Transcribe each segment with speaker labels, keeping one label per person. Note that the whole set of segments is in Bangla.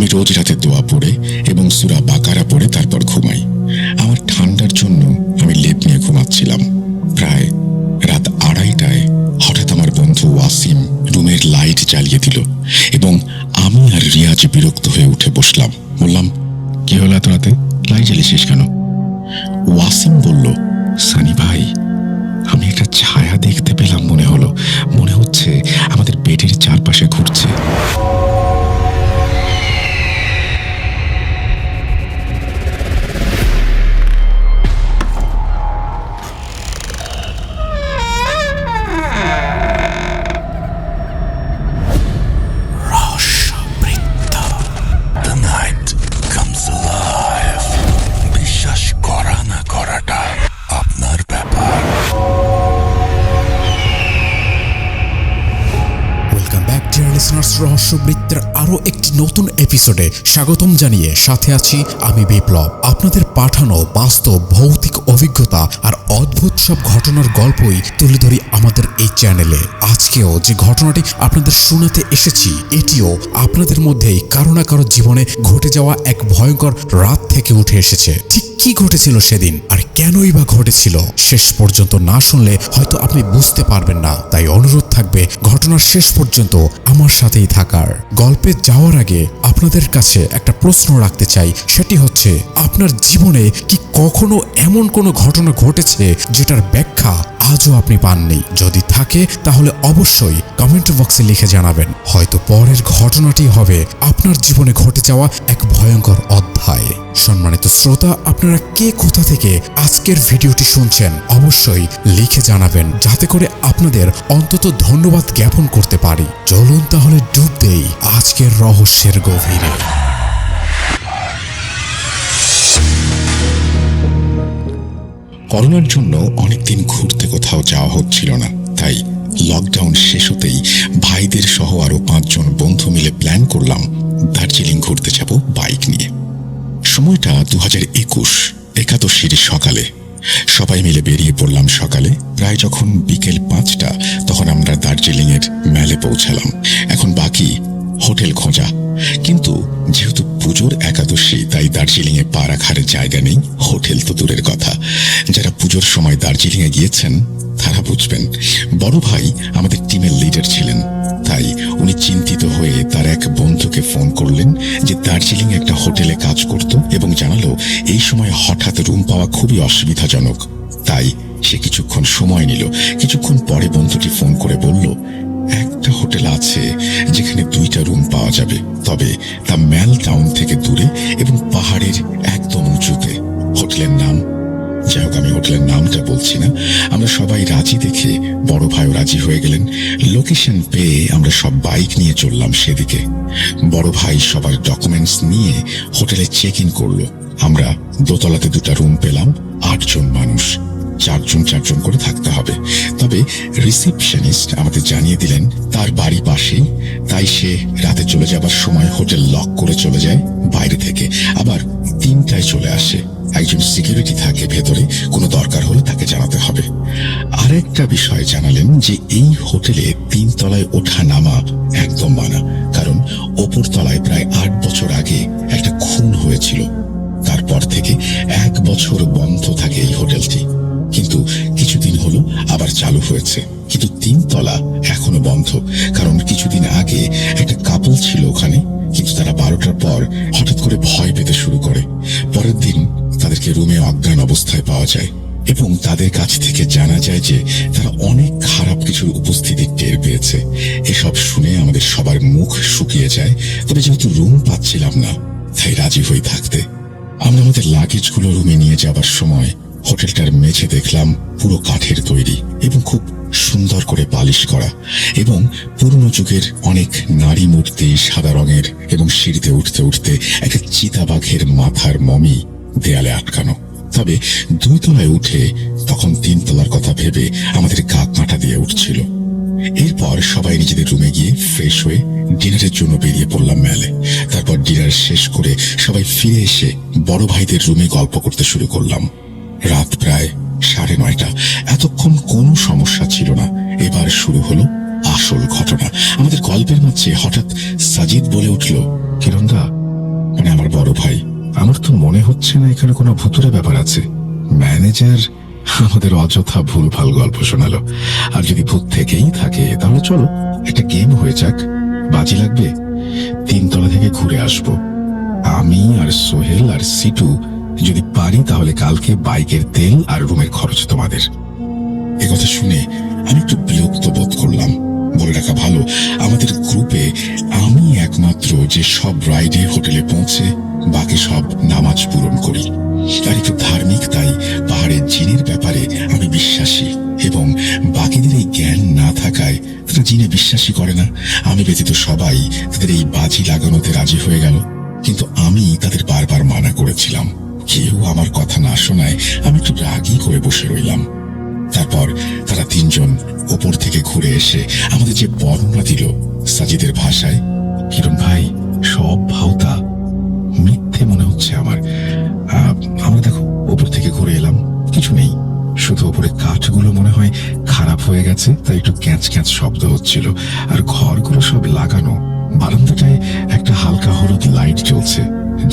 Speaker 1: আমি রোজ রাতে দোয়া পড়ে এবং সুরা বাকারা পড়ে তারপর ঘুমাই। আমার ঠান্ডার জন্য আমি লেপ নিয়ে ঘুমাচ্ছিলাম। প্রায় রাত আড়াইটায় হঠাৎ আমার বন্ধু ওয়াসিম রুমের লাইট জ্বালিয়ে দিল এবং আমি আর রিয়াজ বিরক্ত হয়ে উঠে বসলাম। বললাম, কি হলো এত রাতে? লাইট জ্বালিয়েছিস কেন? ওয়াসিম বলল, সানি ভাই, আমি একটা ছায়া দেখতে পেলাম মনে হলো। মনে হচ্ছে আমাদের বেডের চারপাশে ঘুরছে
Speaker 2: লিসনার্স রহস্যবৃত্তের আরও একটি নতুন এপিসোডে স্বাগতম জানিয়ে সাথে আছি আমি বিপ্লব। আপনাদের পাঠানো বাস্তব, ভৌতিক অভিজ্ঞতা আর অদ্ভুত সব ঘটনার গল্পই তুলে ধরি আমাদের এই চ্যানেলে আজকেও যে ঘটনাটি আপনাদের শোনাতে এসেছি, এটিও আপনাদের মধ্যেই কারও না কারও জীবনে ঘটে যাওয়া এক ভয়ঙ্কর রাত থেকে উঠে এসেছে। ঠিক কি ঘটেছিল সেদিন? আর কেনই বা ঘটেছিল? শেষ পর্যন্ত না শুনলে হয়তো আপনি বুঝতে পারবেন না। তাই অনুরোধ থাকবে ঘটনার শেষ পর্যন্ত আমার সাথেই থাকার। গল্পে যাওয়ার আগে আপনাদের কাছে একটা প্রশ্ন রাখতে চাই। সেটি হচ্ছে, আপনার জীবনে কি কখনো এমন কোনো ঘটনা ঘটেছে যেটার ব্যাখ্যা আজও আপনি পাননি। যদি থাকে, তাহলে অবশ্যই কমেন্ট বক্সে লিখে জানাবেন। হয়তো পরের ঘটনাটি হবে আপনার জীবনে ঘটে যাওয়া এক ভয়ঙ্কর অধ্যায়। সম্মানিত শ্রোতা, আপনারা কে কোথা থেকে আজকের ভিডিওটি শুনছেন, অবশ্যই লিখে জানাবেন, যাতে করে আপনাদের অন্তত ধন্যবাদ জ্ঞাপন করতে পারি। চলুন তাহলে ডুব দেই আজকের রহস্যের গভীরে।
Speaker 1: করোনার জন্য অনেকদিন ঘুরতে কোথাও যাওয়া হচ্ছিল না। তাই লকডাউন শেষ হতেই ভাইদের সহ আরও পাঁচজন বন্ধু মিলে প্ল্যান করলাম দার্জিলিং ঘুরতে যাব বাইক নিয়ে। সময়টা দু হাজার একুশ, একাদশীর সকালে। সবাই মিলে বেরিয়ে পড়লাম সকালে। প্রায় যখন বিকেল পাঁচটা, তখন আমরা দার্জিলিংয়ের ম্যালে পৌঁছালাম। এখন বাকি হোটেল খোঁজা। কিন্তু যেহেতু পুজোর একাদশী, তাই দার্জিলিং এ পা রাখার জায়গা নেই। হোটেল তো দূরের কথা। যারা পুজোর সময় দার্জিলিং এ গিয়েছেন, তারা বুঝবেন, বড় ভাই আমাদের টিমের লিডার ছিলেন। তাই উনি চিন্তিত হয়ে তার এক বন্ধুকে ফোন করলেন যে দার্জিলিং একটা হোটেলে কাজ করত এবং জানালো এই সময় হঠাৎ রুম পাওয়া খুবই অসুবিধাজনক। তাই সে কিছুক্ষণ সময় নিল। কিছুক্ষণ পরে বন্ধুটি ফোন করে বলল একটা হোটেল আছে যেখানে দুইটা রুম পাওয়া যাবে। তবে তা ম্যাল টাউন থেকে দূরে এবং পাহাড়ের একদম উঁচুতে। হোটেলের নাম? যাই হোক, আমি হোটেলের নামটা বলছি না। আমরা সবাই রাজি দেখে বড় ভাইও রাজি হয়ে গেলেন। লোকেশন পেয়ে আমরা সব বাইক নিয়ে চললাম সেদিকে। বড় ভাই সবার ডকুমেন্টস নিয়ে হোটেলে চেক ইন করল। আমরা দোতলাতে দুটা রুম পেলাম, আটজন মানুষ। চারজন চারজন করে থাকতে হবে। তবে রিসেপশনিস্ট আমাদের জানিয়ে দিলেন, তার বাড়ি পাশেই তাই সে রাতে চলে যাবার সময় হোটেল লক করে চলে যায় বাইরে থেকে। আবার তিনটায় চলে আসে। একজন সিকিউরিটি থাকে ভেতরে, কোনো দরকার হলে তাকে জানাতে হবে। আরেকটা বিষয় জানালেন যে এই হোটেলে তিন তলায় ওঠা নামা একদম মানা, কারণ ওপর তলায় প্রায় আট বছর আগে একটা খুন হয়েছিল। তারপর থেকে এক বছর বন্ধ থাকে এই হোটেলটি। কিন্তু আবার চালু হয়েছে। কিন্তু তিনতলা এখনও বন্ধ। কারণ কিছুদিন আগে একটা কাপল ছিল ওখানে, কিন্তু তারা বারোটার পর হঠাৎ করে ভয় পেতে শুরু করে। পরের দিন তাদেরকে রুমে অজ্ঞান অবস্থায় পাওয়া যায় এবং তাদের কাছ থেকে জানা যায় যে তারা অনেক খারাপ কিছুর উপস্থিতি টের পেয়েছে। এসব শুনে আমাদের সবার মুখ শুকিয়ে যায়, তবে যেহেতু রুম পাচ্ছিলাম না, তাই রাজি হয়ে থাকতে। আমরা আমাদের লাগেজগুলো রুমে নিয়ে যাবার সময় হোটেলটার মেঝে দেখলাম পুরো কাঠের তৈরি এবং খুব সুন্দর করে পালিশ করা এবং পুরনো যুগের অনেক নারী মূর্তি সাদা রঙের এবং সিঁড়িতে উঠতে উঠতে একটা চিতাবাঘের মাথার মমি দেয়ালে আটকানো। তবে দুই তলায় উঠে তখন তিন তলার কথা ভেবে আমাদের গা কাঁটা দিয়ে উঠছিল। এরপর সবাই নিজেদের রুমে গিয়ে ফ্রেশ হয়ে ডিনারের জন্য বেরিয়ে পড়লাম মেলে। তারপর ডিনার শেষ করে সবাই ফিরে এসে বড় ভাইদের রুমে গল্প করতে শুরু করলাম। রাত প্রায় সাড়ে নয়টা। এতক্ষণ কোনো সমস্যা ছিল না। এবার শুরু হলো আসল ঘটনা। আমাদের গল্পের মাঝে হঠাৎ সাজিদ বলে উঠল, কিরণদা মানে আমার বড় ভাই, আমার তো মনে হচ্ছে না এখানে কোনো ভুতুরে ব্যাপার আছে। ম্যানেজার আমাদের অযথা ভুলভাল গল্প শোনালো। আর যদি ভূত থেকেই থাকে, তাহলে চলো, একটা গেম হয়ে যাক। বাজি লাগবে? তিনতলা থেকে ঘুরে আসব। আমি আর সোহেল আর সিটু যদি পারি তাহলে কালকে বাইকের তেল আর রুমের খরচ তোমাদের। কথা শুনে আমি একটু বিরক্ত বোধ করলাম। বলে রাখা ভালো, আমাদের গ্রুপে আমি একমাত্র যে সব রাইডে হোটেলে পৌঁছে, বাকি সব নামাজ পূরণ করি। আর একটু ধার্মিক, তাই পাহাড়ের জিনের ব্যাপারে আমি বিশ্বাসী। এবং বাকিদের এই জ্ঞান না থাকায় তারা জিনে বিশ্বাসী করে না। আমি ব্যতীত সবাই তাদের এই বাজি লাগানোতে রাজি হয়ে গেল। কিন্তু আমি তাদের বারবার মানা করেছিলাম। কেউ আমার কথা না শোনায় আমি একটু রাগই করে বসে রইলাম। তারপর তারা তিনজন ওপর থেকে ঘুরে এসে আমাদের যে বর্ণনা দিল সাজিদের ভাষায়, কিরণ ভাই, সব ভাওতা। মিথ্যে মনে হচ্ছে আমার। আমরা দেখো, ওপর থেকে ঘুরে এলাম। কিছু নেই। শুধু ওপরে কাঠগুলো মনে হয় খারাপ হয়ে গেছে, তাই একটু ক্যাঁচ ক্যাঁচ শব্দ হচ্ছিল। আর ঘরগুলো সব লাগানো। বারান্দাটায়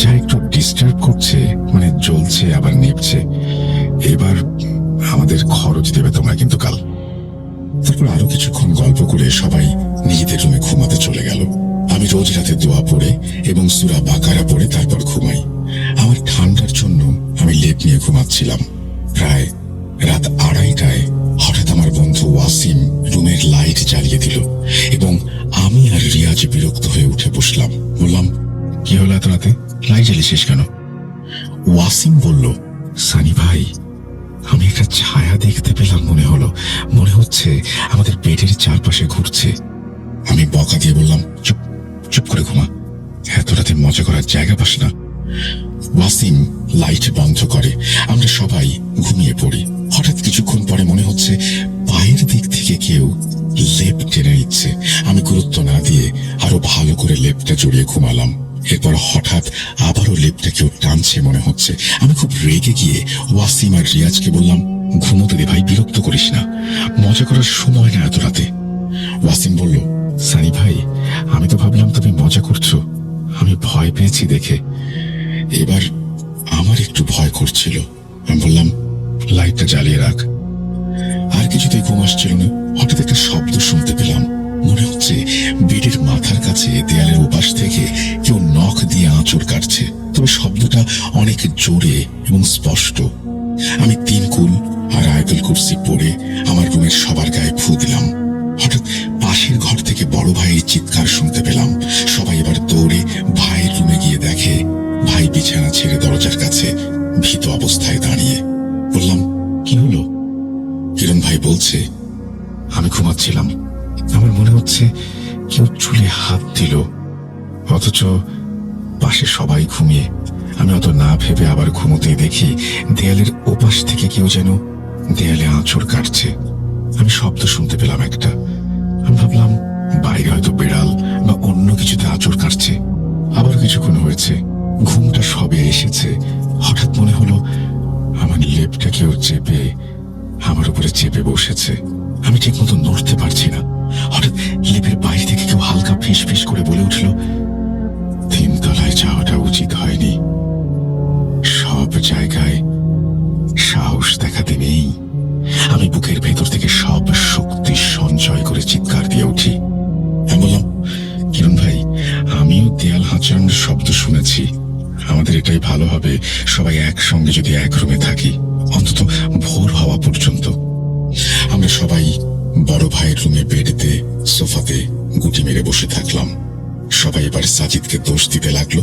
Speaker 1: যা একটু ডিস্টার্ব করছে মানে জ্বলছে, আবার নিভছে এবার আমাদের খরচ দেবে তোমরা কিন্তু কাল। তারপর আরও কিছুক্ষণ গল্প করে সবাই নিজেদের রুমে ঘুমাতে চলে গেল। আমি রোজ রাতে দোয়া পড়ে এবং সুরা বাকারা পড়ে তারপর ঘুমাই। আমার ঠান্ডার জন্য আমি লেপ নিয়ে ঘুমাচ্ছিলাম। প্রায় রাত আড়াইটায় হঠাৎ আমার বন্ধু ওয়াসিম রুমের লাইট জ্বালিয়ে দিল এবং আমি আর রিয়াজ বিরক্ত হয়ে উঠে বসলাম। বললাম কি হলো এত রাতে? লাইট জ্বালিয়েছিস কেন? ওয়াসিম বলল, সানি ভাই, আমি একটা ছায়া দেখতে পেলাম মনে হলো। মনে হচ্ছে আমাদের পেটের চারপাশে ঘুরছে। আমি বকা দিয়ে বললাম, চুপ চুপ করে ঘুমা। এত রাতে মজা করার জায়গা পাস না। ওয়াসিম লাইট বন্ধ করে। আমরা সবাই ঘুমিয়ে পড়ি। হঠাৎ কিছুক্ষণ পরে মনে হচ্ছে পায়ের দিক থেকে কেউ লেপ টেনে নিচ্ছে। আমি গুরুত্ব না দিয়ে আরও ভালো করে লেপটা জড়িয়ে ঘুমালাম। এরপর হঠাৎ আবারও লেপটা কেউ টানছে মনে হচ্ছে। আমি খুব রেগে গিয়ে ওয়াসিম আর রিয়াজকে বললাম, ঘুমোতে দে ভাই, বিরক্ত করিস না। মজা করার সময় না এত রাতে। ওয়াসিম বলল, সানি ভাই, আমি তো ভাবলাম তুমি মজা করছ। আমি ভয় পেয়েছি দেখে। এবার আমার একটু ভয় করছিল। আমি বললাম, লাইটটা জ্বালিয়ে রাখ। আর কিছুতেই ঘুম আসছিল না। হঠাৎ একটা শব্দ শুনতে আমি ঘুমাচ্ছিলাম। আমার মনে হচ্ছে কেউ চুলে হাত দিল। অথচ পাশে সবাই ঘুমিয়ে। আমি অত না ভেবে আবার ঘুমোতে দেখি দেয়ালের ওপাশ থেকে কেউ যেন দেয়ালে আঁচড় কাটছে। আমি শব্দ শুনতে পেলাম একটা। আমি ভাবলাম বাইরে হয়তো বেড়াল বা অন্য কিছুতে আঁচড় কাটছে। আবার কিছুক্ষণ হয়েছে। ঘুমটা সবে এসেছে। হঠাৎ মনে হলো, আমার লেপটা কেউ চেপে আমার উপরে চেপে বসেছে। আমি ঠিক মতো নড়তে পারছি না। হঠাৎ লেপের বাইরে থেকে কেউ হালকা ফিস ফিস করে বলে উঠল, তিনতলায় যাওয়াটা উচিত হয়নি। সব জায়গায় সাহস দেখাতে নেই। আমি বুকের ভেতর থেকে সব শক্তি সঞ্চয় করে চিৎকার দিয়ে উঠি। বললাম, কিরণ ভাই, আমিও দেয়াল হাঁচানোর শব্দ শুনেছি। আমাদের এটাই ভালো হবে, সবাই একসঙ্গে যদি এক রুমে থাকি। অন্তত ভোর হওয়া মেরে বসে থাকলাম। সবাই এবার সাজিদকে দোষ দিতে লাগল।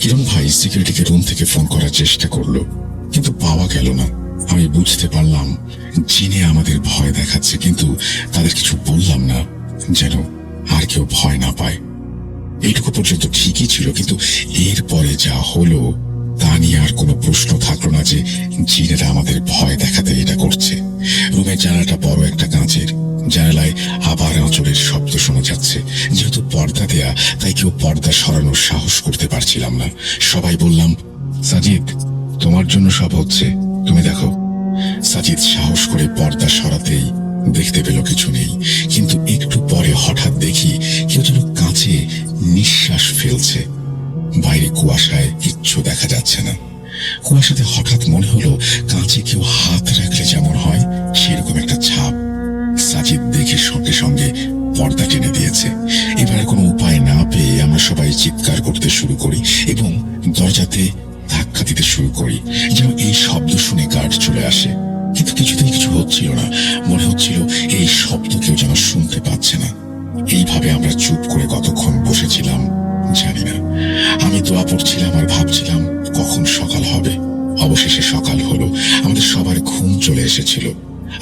Speaker 1: কিরণ ভাই সিকিউরিটিকে রুম থেকে ফোন করার চেষ্টা করল, কিন্তু পাওয়া গেল না। আমি বুঝতে পারলাম, জিনে আমাদের ভয় দেখাচ্ছে, কিন্তু তাদের কিছু বললাম না, যেন আর কেউ ভয় না পায়। এইটুকু পর্যন্ত ঠিকই ছিল, কিন্তু এরপরে যা হলো, তা নিয়ে আর কোনো প্রশ্ন থাকল না যে জিনেরা আমাদের ভয় দেখাতে এটা করছে। রুমের জানাটা বড় একটা কাঁচের। জানালায় আবার আঁচড়ের শব্দ শোনা যাচ্ছে। যেহেতু পর্দা দেয়া, তাই কেউ পর্দা সরানোর সাহস করতে পারছিলাম না। সবাই বললাম, সাজিদ, তোমার জন্য সব হচ্ছে। তুমি দেখো। সাজিদ সাহস করে পর্দা সরাতেই দেখতে পেল কিছু নেই। কিন্তু একটু পরে হঠাৎ দেখি কেউ যেন কাঁচে নিঃশ্বাস ফেলছে। বাইরে কুয়াশায় কিচ্ছু দেখা যাচ্ছে না। কুয়াশাতে হঠাৎ মনে হলো কাঁচে কেউ হাত রাখলে যেমন হয় চিৎকার করতে শুরু করি এবং দরজাতে ধাক্কা দিতে শুরু করি। যেন এই শব্দ শুনে গার্ড চলে আসে। কিন্তু কিছুতেই কিছু হচ্ছিল না। মনে হচ্ছিল এই শব্দ কেউ যেন শুনতে পাচ্ছে না। এইভাবে আমরা চুপ করে কতক্ষণ বসেছিলাম, জানি না। আমি দোয়া পড়ছিলাম আর ভাবছিলাম কখন সকাল হবে। অবশেষে সকাল হলো। আমাদের সবার ঘুম চলে এসেছিল।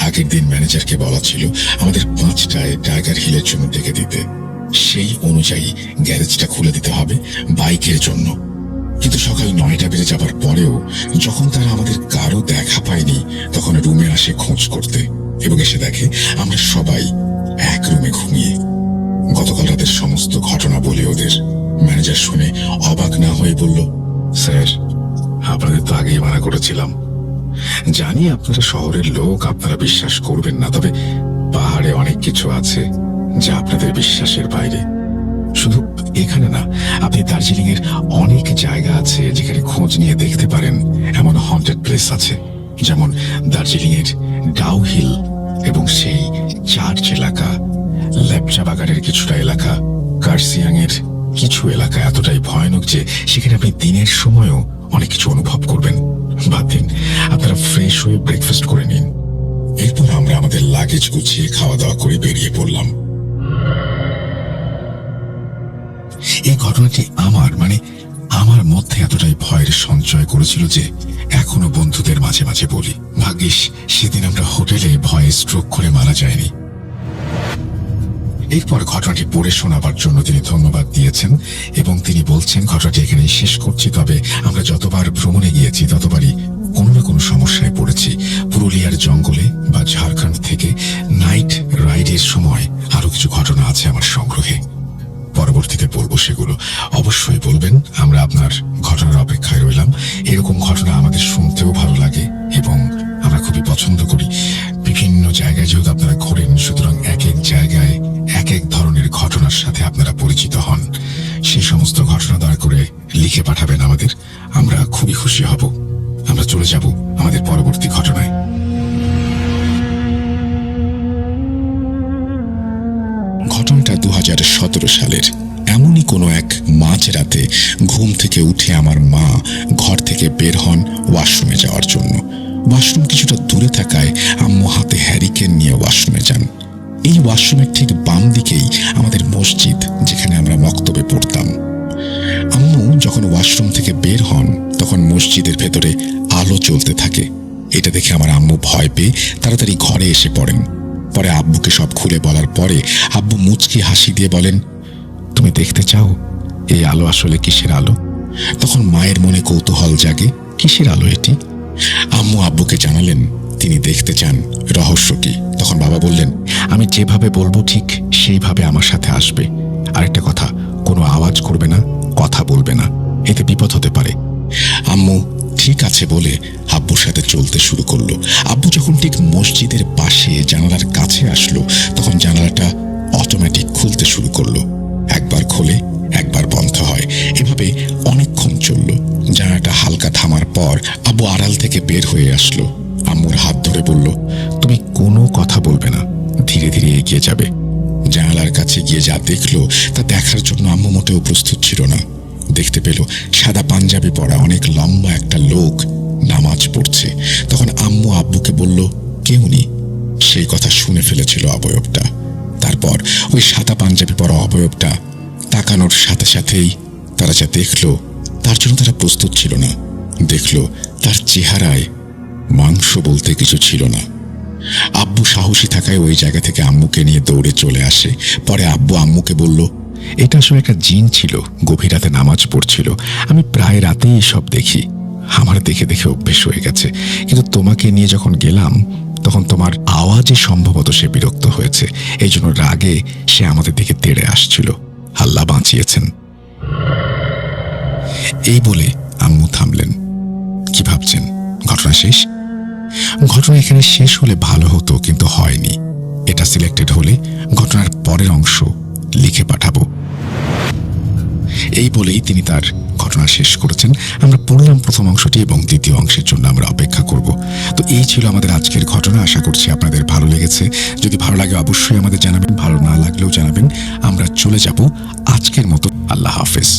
Speaker 1: আগের দিন ম্যানেজারকে বলা ছিল আমাদের পাঁচটায় টাইগার হিলের জন্য ডেকে দিতে। সেই অনুযায়ী গ্যারেজটা খুলে দিতে হবে বাইকের জন্য। কিন্তু সকাল নয়টা বেজে যাবার পরেও যখন তারা আমাদের কারও দেখা পায়নি, তখন রুমে আসে খোঁজ করতে এবং এসে দেখে আমরা সবাই এক রুমে ঘুমিয়ে। গতকাল রাতের সমস্ত ঘটনা বলে ওদের ম্যানেজার শুনে অবাক না হয়ে বলল, স্যার, আপনাদের তো আগেই মানা করেছিলাম। জানি আপনারা শহরের লোক, আপনারা বিশ্বাস করবেন না, তবে পাহাড়ে অনেক কিছু আছে। যা আপনাদের বিশ্বাসের বাইরে। শুধু এখানে না, আপনি দার্জিলিং এর অনেক জায়গা আছে যেখানে খোঁজ নিয়ে দেখতে পারেন। এমন হন্টেড প্লেস আছে, যেমন দার্জিলিং এর ডাউ হিল এবং সেই চার্চ এলাকা। লেপচা বাগানের কিছুটা এলাকা কার্সিয়াং এর কিছু এলাকা এতটাই ভয়ানক যে সেখানে আপনি দিনের সময়ও অনেক কিছু অনুভব করবেন। বাদ দিন, আপনারা ফ্রেশ হয়ে ব্রেকফাস্ট করে নিন। এরপর আমরা আমাদের লাগেজ গুছিয়ে খাওয়া দাওয়া করে বেরিয়ে পড়লাম। এই ঘটনাটি আমার মানে আমার মধ্যে এতটাই ভয়ের সঞ্চয় করেছিল যে এখনও বন্ধুদের মাঝে মাঝে বলি, ভাগ্যিস, সেদিন আমরা হোটেলে ভয়ে স্ট্রোক করে মারা যায়নি এরপর ঘটনাটি পড়ে শোনাবার জন্য তিনি ধন্যবাদ দিয়েছেন এবং তিনি বলছেন, ঘটনাটি এখানে শেষ করছি, তবে আমরা যতবার ভ্রমণে গিয়েছি, ততবারই কোনো না কোনো সমস্যায় পড়েছি। পুরুলিয়ার জঙ্গলে বা ঝাড়খণ্ড থেকে নাইট রাইডের সময় আরও কিছু ঘটনা আছে আমার সংগ্রহে। পরবর্তীতে বলব সেগুলো। অবশ্যই বলবেন, আমরা আপনার ঘটনার অপেক্ষায় রইলাম। এরকম ঘটনা আমাদের শুনতেও ভালো লাগে এবং আমরা খুবই পছন্দ করি। বিভিন্ন জায়গায় যেহেতু আপনারা ঘোরেন, সুতরাং এক এক জায়গায় এক এক ধরনের ঘটনার সাথে আপনারা পরিচিত হন। সেই সমস্ত ঘটনা দয়া করে লিখে পাঠাবেন আমাদের। আমরা খুবই খুশি হব। হন ওয়াশরুমে যাওয়ার জন্য। ওয়াশরুম কিছুটা দূরে থাকায় আম্মু হাতে হ্যারিকেন নিয়ে ওয়াশরুমে যান। এই ওয়াশরুমের ঠিক বাম দিকেই আমাদের মসজিদ, যেখানে আমরা মক্তবে পড়তাম। আম্মু যখন ওয়াশরুম থেকে বের হন, তখন মসজিদের ভেতরে আলো চলতে থাকে। এটা দেখে আমার আম্মু ভয় পেয়ে তাড়াতাড়ি ঘরে এসে পড়েন। পরে আব্বুকে সব খুলে বলার পরে আব্বু মুচকি হাসি দিয়ে বলেন, তুমি দেখতে চাও, এই আলো আসলে কিসের আলো? তখন মায়ের মনে কৌতূহল জাগে। কিসের আলো এটি? আম্মু আব্বুকে জানালেন, তিনি দেখতে চান রহস্য কি। তখন বাবা বললেন, আমি যেভাবে বলব ঠিক সেইভাবে আমার সাথে আসবে। আরেকটা কথা, কোনো আওয়াজ করবে না, কথা বলবে না। এতে বিপদ হতে পারে। আম্মু, ঠিক আছে বলে আব্বুর সাথে চলতে শুরু করল। আব্বু যখন ঠিক মসজিদের পাশে জানালার কাছে আসলো, তখন জানালাটা অটোমেটিক খুলতে শুরু করল। একবার খোলে একবার বন্ধ হয়। এভাবে অনেকক্ষণ চলল। জানালাটা হালকা থামার পর আব্বু আড়াল থেকে বের হয়ে আসলো। আম্মুর হাত ধরে বলল, তুমি কোনো কথা বলবে না। ধীরে ধীরে এগিয়ে যাবে। জানালার কাছে গিয়ে যা দেখল, তা দেখার জন্য আম্মু মোটেও প্রস্তুত ছিল না। দেখতে পেল, সাদা পাঞ্জাবি পরা অনেক লম্বা একটা লোক নামাজ পড়ছে। তখন আম্মু আব্বুকে বলল কেউ নি সেই কথা শুনে ফেলেছিল অবয়বটা। তারপর ওই সাদা পাঞ্জাবি পরা অবয়বটা তাকানোর সাথে সাথেই তারা যা দেখল, তার জন্য তারা প্রস্তুত ছিল না। দেখল, তার চেহারায় মাংস বলতে কিছু ছিল না। আব্বু সাহসী থাকায় ওই জায়গা থেকে আম্মুকে নিয়ে দৌড়ে চলে আসে। পরে আব্বু আম্মুকে বলল, এটা আসলে একটা জিন ছিল, গভীর রাতে নামাজ পড়ছিল। আমি প্রায় রাতেই এসব দেখি। আমার দেখে দেখে অভ্যেস হয়ে গেছে। কিন্তু তোমাকে নিয়ে যখন গেলাম, তখন তোমার আওয়াজে সম্ভবত সে বিরক্ত হয়েছে। এই জন্য রাগে সে আমাদের দিকে তেড়ে আসছিল। আল্লাহ বাঁচিয়েছেন। এই বলে আম্মু থামলেন। কি ভাবছেন? ঘটনা শেষ? ঘটনা এখানে শেষ হলে ভালো হতো, কিন্তু হয়নি। এটা সিলেক্টেড হলে ঘটনার পরের অংশ লিখে পাঠাবো। এই বলেই তিনি তার ঘটনা শেষ করেছেন, আমরা পড়লাম প্রথম অংশটি এবং দ্বিতীয় অংশের জন্য আমরা অপেক্ষা করব। তো এই ছিল আমাদের আজকের ঘটনা, আশা করছি আপনাদের ভালো লেগেছে। যদি ভালো লাগে অবশ্যই আমাদের জানাবেন, ভালো না লাগলেও জানাবেন। আমরা চলে যাব আজকের মতো। আল্লাহ হাফেজ।